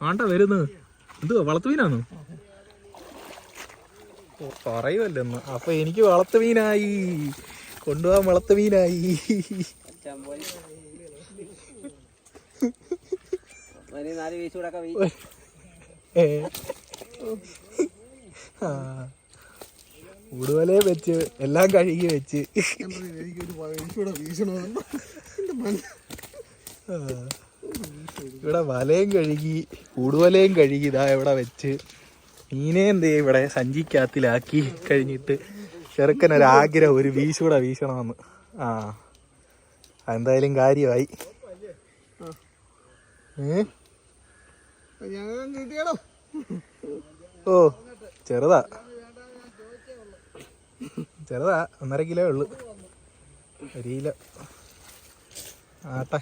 ആണ്ട വരുന്നു എന്തുവാ വളർത്തുമീനാണോ പറയുമല്ലെന്ന് അപ്പൊ എനിക്ക് വളർത്തുമീനായി കൊണ്ടുപോകാൻ വളർത്തുമീനായി ഉടുവലെ വെച്ച് എല്ലാം കഴുകി വെച്ച്. ആ. ഇവിടെ വലയും കഴുകി ഉടുവലയും കഴുകി ഇതാ ഇവിടെ വെച്ച്. മീനെ ഇവിടെ സഞ്ചിക്കകത്തിലാക്കി കഴിഞ്ഞിട്ട് ചെറുക്കനൊരാഗ്രഹം ഒരു വീശൂടെ വീശണമെന്ന്. ആ എന്തായാലും കാര്യമായി. ഓ ചെറുതാ. ചെറുതാ ഒന്നര കിലോ ഉള്ളു. ഒരു കിലോ. ആട്ടെ.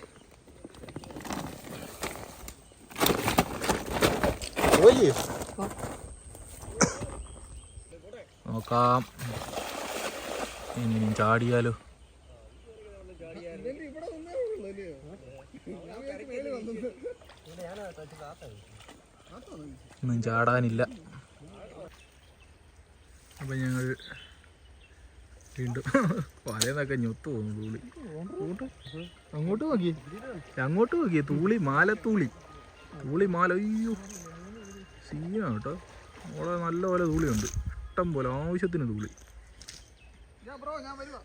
നോക്കാം. ഇനി ചാടിയാലോ? ഒന്നും ചാടാനില്ല. അപ്പൊ ഞങ്ങൾ വീണ്ടും വലയെന്നൊക്കെ ഞൊത്തു പോകുന്നു തൂളി. അങ്ങോട്ട് നോക്കി അങ്ങോട്ട് നോക്കി തൂളി മാലത്തൂളി. തൂളി മാല അയ്യോ. സീനാണ് കേട്ടോ അവിടെ നല്ല പോലെ തൂളിയുണ്ട് ഇഷ്ടം പോലെ ആവശ്യത്തിന് തൂളി ഞാൻ ബ്രോ ഞാൻ വരുവാ.